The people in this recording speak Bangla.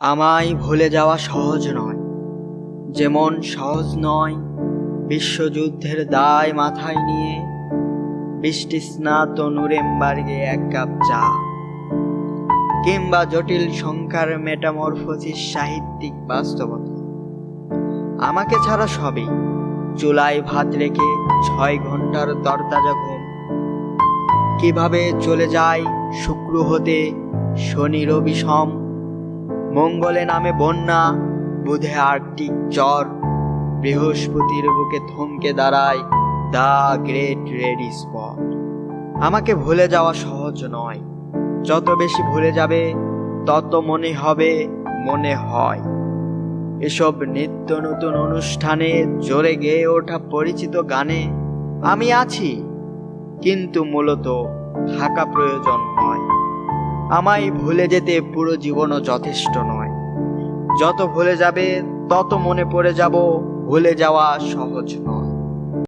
আমায় ভুলে যাওয়া সহজ নয়। যেমন সহজ নয়, বিশ্বযুদ্ধের দায় মাথায় নিয়ে বৃষ্টি স্নাত নুরেমবার্গে এক কাপ চা কিংবা জটিল সংখ্যার মেটামরফোসিস সাহিত্যিক বাস্তবতা। আমাকে ছাড়া সবই। চুলায় ভাত রেখে ছয় ঘণ্টার তরতাজা ঘুম। কীভাবে চলে যায় শুক্র হতে শনি রবি সম মঙ্গলে নামে বন্যা, বুধে আর্কটিক চর, বৃহস্পতির বুকে থমকে দাঁড়ায় দ্য গ্রেট রেডি স্পট। আমাকে ভুলে যাওয়া সহজ নয়। যত বেশি ভুলে যাবে, তত মনে হবে, মনে হয়। এসব নিত্য নতুন অনুষ্ঠানে জোরে গেয়ে ওঠা পরিচিত গানে আমি আছি, কিন্তু মূলত থাকা প্রয়োজন নয়। আমায় ভুলে যেতে পুরো জীবনও যথেষ্ট নয়। যত ভুলে যাবে, তত মনে পড়ে যাব, ভুলে যাওয়া সহজ নয়।